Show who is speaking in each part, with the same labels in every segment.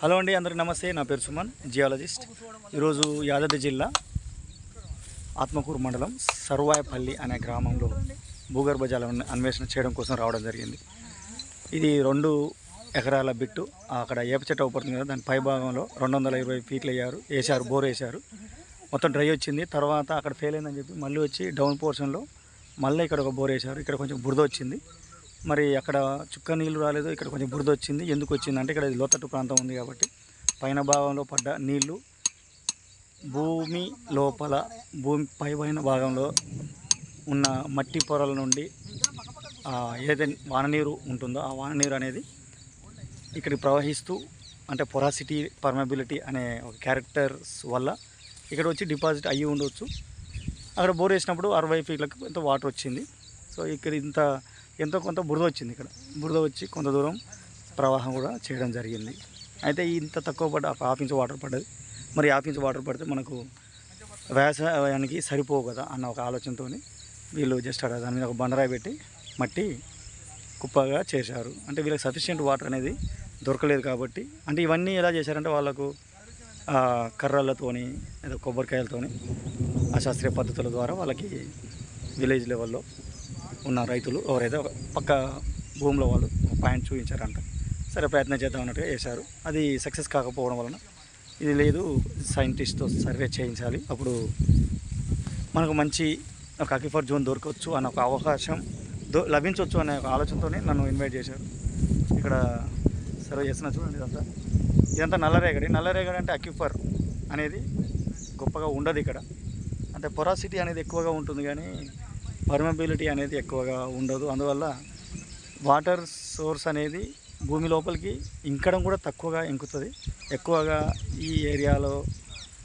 Speaker 1: Hello అండి అందరికి నమస్తే. నా పేరు సుమన్ జియాలజిస్ట్. ఈరోజు యాదాద్రి జిల్లా ఆత్మకూరు మండలం సర్వాయపల్లి అనే గ్రామంలో భూగర్భ జల అన్వేషణ చేయడం కోసం రావడం జరిగింది. ఇది రెండు ఎకరాల బిట్టు. అక్కడ ఏప చెట్టు అవుపడుతుంది కదా దాని పై భాగంలో రెండు వందల ఇరవై ఫీట్లు వేయారు వేశారు బోర్ వేశారు. మొత్తం డ్రై వచ్చింది. తర్వాత అక్కడ ఫెయిల్ అయిందని చెప్పి మళ్ళీ వచ్చి డౌన్ పోర్షన్లో మళ్ళీ ఇక్కడ ఒక బోర్ వేశారు. ఇక్కడ కొంచెం బురద వచ్చింది. మరి అక్కడ చుక్క నీళ్ళు రాలేదు ఇక్కడ కొంచెం బురద వచ్చింది ఎందుకు వచ్చింది అంటే ఇక్కడ ఇది లోతట్టు ప్రాంతం ఉంది కాబట్టి. పైన భాగంలో పడ్డ నీళ్ళు భూమి లోపల భూమి పై పైన భాగంలో ఉన్న మట్టి పొరల నుండి ఏదైనా ఏదైతే వాననీరు ఉంటుందో ఆ వాననీరు అనేది ఇక్కడికి ప్రవహిస్తూ అంటే పొరాసిటీ పర్మబిలిటీ అనే ఒక క్యారెక్టర్స్ వల్ల ఇక్కడ వచ్చి డిపాజిట్ అయ్యి ఉండవచ్చు అక్కడ బోర్ వేసినప్పుడు అరవై ఫీట్లకు ఎంత వాటర్ వచ్చింది. సో ఇక్కడ ఇంత ఎంతో కొంత బురద వచ్చింది ఇక్కడ. బురద వచ్చి కొంత దూరం ప్రవాహం కూడా చేయడం జరిగింది. అయితే ఇంత తక్కువ పడ్డ ఒక హాఫ్ ఇంచ్ వాటర్ పడ్డది. మరి హాఫ్ ఇంచ్ వాటర్ పడితే మనకు వ్యవసాయానికి సరిపోవు కదా అన్న ఒక ఆలోచనతో వీళ్ళు జస్ట్ అక్కడ దాని మీద ఒక బండరాయి పెట్టి మట్టి కుప్పగా చేశారు. అంటే వీళ్ళకి సఫిషియెంట్ వాటర్ అనేది దొరకలేదు కాబట్టి. అంటే ఇవన్నీ ఎలా చేశారంటే వాళ్ళకు కర్రలతోని లేదా కొబ్బరికాయలతోని అశాస్త్రీయ పద్ధతుల ద్వారా వాళ్ళకి విలేజ్ లెవెల్లో ఉన్న రైతులు ఎవరైతే ఒక పక్క భూమిలో వాళ్ళు పాయింట్ చూపించారంట. సరే ప్రయత్నం చేద్దాం అన్నట్టుగా వేశారు అది సక్సెస్ కాకపోవడం వలన ఇది లేదు సైంటిస్ట్తో సర్వే చేయించాలి. అప్పుడు మనకు మంచి ఒక అకిఫర్ జోన్ దొరకవచ్చు అనే ఒక అవకాశం దొ లభించవచ్చు అనే ఒక ఆలోచనతోనే నన్ను ఇన్వైట్ చేశారు. ఇక్కడ సర్వే చేస్తున్నా చూడండి ఇదంతా. ఇదంతా నల్లరేగడి. నల్లరేగడి అంటే అక్యూఫర్ అనేది గొప్పగా ఉండదు ఇక్కడ. అంటే పొరాసిటీ అనేది ఎక్కువగా ఉంటుంది కానీ పర్మబిలిటీ అనేది ఎక్కువగా ఉండదు. అందువల్ల వాటర్ సోర్స్ అనేది భూమి లోపలికి ఇంకడం కూడా తక్కువగా ఇంకుతుంది. ఎక్కువగా ఈ ఏరియాలో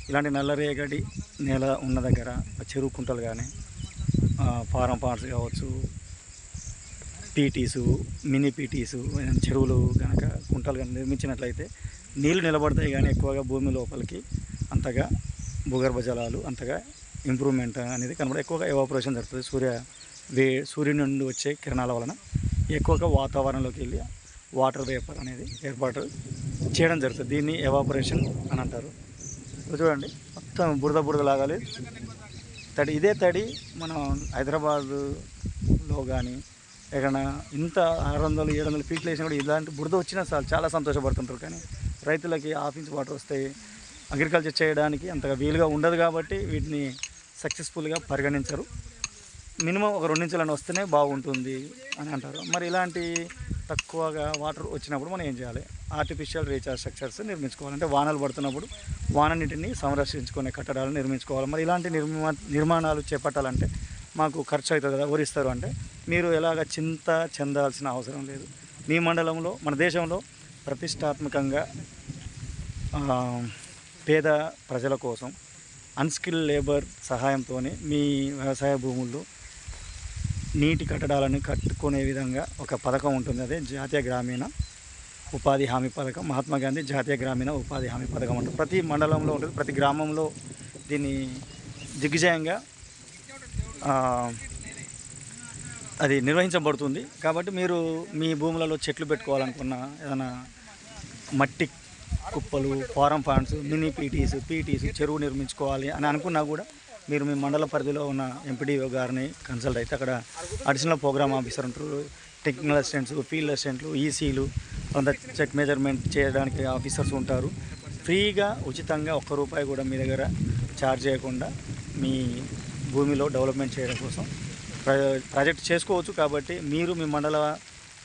Speaker 1: ఇలాంటి నల్లరేగడి నేల ఉన్న దగ్గర చెరువు కుంటలు కానీ ఫారం పార్ట్స్ కావచ్చు పీటీసు మినీ పీటీసు చెరువులు కనుక కుంటలు కనుక నిర్మించినట్లయితే నీళ్ళు నిలబడతాయి కానీ ఎక్కువగా భూమి లోపలికి అంతగా భూగర్భ జలాలు అంతగా ఇంప్రూవ్మెంట్ అనేది కనబడ ఎక్కువగా ఎవాపరేషన్ జరుగుతుంది. సూర్య వే సూర్యుని నుండి వచ్చే కిరణాల వలన ఎక్కువగా వాతావరణంలోకి వెళ్ళి వాటర్ వేపర్ అనేది ఏర్పాటు చేయడం జరుగుతుంది. దీన్ని ఎవాపరేషన్ అని అంటారు. చూడండి మొత్తం బురద బురద లాగాలి తడి ఇదే తడి మనం హైదరాబాదులో కానీ ఎక్కడైనా ఇంత ఆరు వందలు ఏడు వందలు ఫీట్లు వేసినా కూడా ఇలాంటి బురద వచ్చినా చాలు చాలా సంతోషపడుతుంటారు. కానీ రైతులకి ఆఫీస్ ఇంచ్ వాటర్ వస్తాయి అగ్రికల్చర్ చేయడానికి అంతగా వీలుగా ఉండదు కాబట్టి వీటిని సక్సెస్ఫుల్గా పరిగణించరు. మినిమం ఒక రెండు ఇంచులను వస్తేనే బాగుంటుంది అని అంటారు. మరి ఇలాంటి తక్కువగా వాటర్ వచ్చినప్పుడు మనం ఏం చేయాలి? ఆర్టిఫిషియల్ రీఛార్జ్ స్ట్రక్చర్స్ నిర్మించుకోవాలి. అంటే వానలు పడుతున్నప్పుడు వాన నీటిని సంరక్షించుకునే కట్టడాలు నిర్మించుకోవాలి. మరి ఇలాంటి నిర్మా నిర్మాణాలు చేపట్టాలంటే మాకు ఖర్చు అవుతుంది కదా ఎవరిస్తారు అంటే మీరు ఎలాగ చింత చెందాల్సిన అవసరం లేదు. మీ మండలంలో మన దేశంలో ప్రతిష్టాత్మకంగా పేద ప్రజల కోసం అన్స్కిల్ లేబర్ సహాయంతోనే మీ వ్యవసాయ భూముల్లో నీటి కట్టడాలను కట్టుకునే విధంగా ఒక పథకం ఉంటుంది. అదే జాతీయ గ్రామీణ ఉపాధి హామీ పథకం. మహాత్మా గాంధీ జాతీయ గ్రామీణ ఉపాధి హామీ పథకం ఉంటుంది ప్రతి మండలంలో ఉంటుంది. ప్రతి గ్రామంలో దీన్ని దిగ్విజయంగా అది నిర్వహించబడుతుంది. కాబట్టి మీరు మీ భూములలో చెట్లు పెట్టుకోవాలనుకున్న ఏదైనా మట్టి కుప్పలు farm ponds mini PTs PTs చెరువు నిర్మించుకోవాలి అని అనుకున్నా కూడా మీరు మీ మండల పరిధిలో ఉన్న ఎంపీడీఓ గారిని కన్సల్ట్ అయితే అక్కడ అడిషనల్ ప్రోగ్రామ్ ఆఫీసర్ ఉంటారు. టెక్నికల్ అసిస్టెంట్స్ ఫీల్డ్ అసిస్టెంట్లు ఈసీలు కొంత చెక్ మెజర్మెంట్ చేయడానికి ఆఫీసర్స్ ఉంటారు. ఫ్రీగా ఉచితంగా ఒక్క రూపాయి కూడా మీ దగ్గర ఛార్జ్ చేయకుండా మీ భూమిలో డెవలప్మెంట్ చేయడం కోసం ప్రాజెక్ట్ చేసుకోవచ్చు కాబట్టి మీరు మీ మండల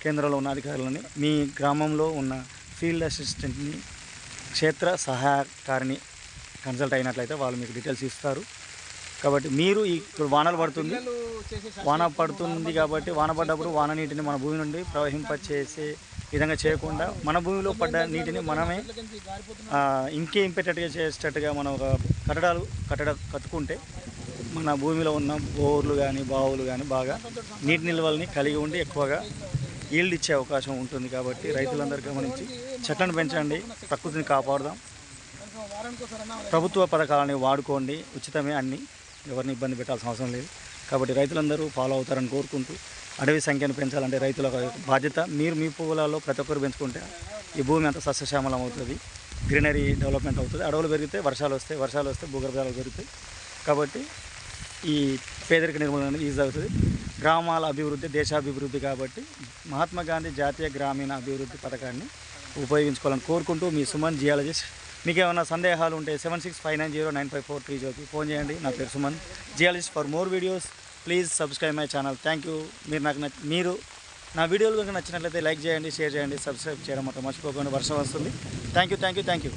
Speaker 1: కేంద్రంలో ఉన్న అధికారులని మీ గ్రామంలో ఉన్న ఫీల్డ్ అసిస్టెంట్ని క్షేత్ర సహాయకారిని కన్సల్ట్ అయినట్లయితే వాళ్ళు మీకు డీటెయిల్స్ ఇస్తారు. కాబట్టి మీరు ఈ ఇప్పుడు వానలు పడుతుంది. వాన పడుతుంది కాబట్టి వాన పడ్డప్పుడు వాన నీటిని మన భూమి నుండి ప్రవహింపచేసే విధంగా చేయకుండా మన భూమిలో పడ్డ నీటిని మనమే ఇంకేం పెట్టేట్టుగా చేసేటట్టుగా మనం ఒక కట్టడాలు కట్టడ కట్టుకుంటే మన భూమిలో ఉన్న బోర్లు కానీ బావులు కానీ బాగా నీటి నిల్వల్ని కలిగి ఉండి ఎక్కువగా ఈల్డ్ ఇచ్చే అవకాశం ఉంటుంది కాబట్టి రైతులందరూ గమనించి చెట్లను పెంచండి ప్రకృతిని కాపాడుదాం. ప్రభుత్వ పథకాలని వాడుకోండి ఉచితమే అన్ని ఎవరిని ఇబ్బంది పెట్టాల్సిన అవసరం లేదు. కాబట్టి రైతులందరూ ఫాలో అవుతారని కోరుకుంటూ అడవి సంఖ్యను పెంచాలంటే రైతుల బాధ్యత. మీరు మీ పొలాల్లో ప్రతి ఒక్కరు పెంచుకుంటే ఈ భూమి అంత సస్యశ్యామలం అవుతుంది గ్రీనరీ డెవలప్మెంట్ అవుతుంది. అడవులు పెరిగితే వర్షాలు వస్తాయి వర్షాలు వస్తే భూగర్భాలు పెరుగుతాయి. కాబట్టి ఈ పేదరిక నిర్మూలన అనేది ఈజీ అవుతుంది. గ్రామాల అభివృద్ధి దేశాభివృద్ధి కాబట్టి మహాత్మా గాంధీ జాతీయ గ్రామీణ అభివృద్ధి పథకాన్ని ఉపయోగించుకోవాలని కోరుకుంటూ మీ సుమన్ జియాలజిస్ట్. మీకు ఏమైనా సందేహాలు ఉంటే seven six five nine zero nine five four three జీరోకి ఫోన్ చేయండి. నా పేరు Suman geologist. For more videos please subscribe my channel. Thank you. మీరు నాకు మీరు నా వీడియోలు కనుక నచ్చినట్లయితే లైక్ చేయండి షేర్ చేయండి సబ్స్క్రైబ్ చేయడం మాత్రం మర్చిపోకుండా. వర్షం వస్తుంది. Thank you thank you thank you.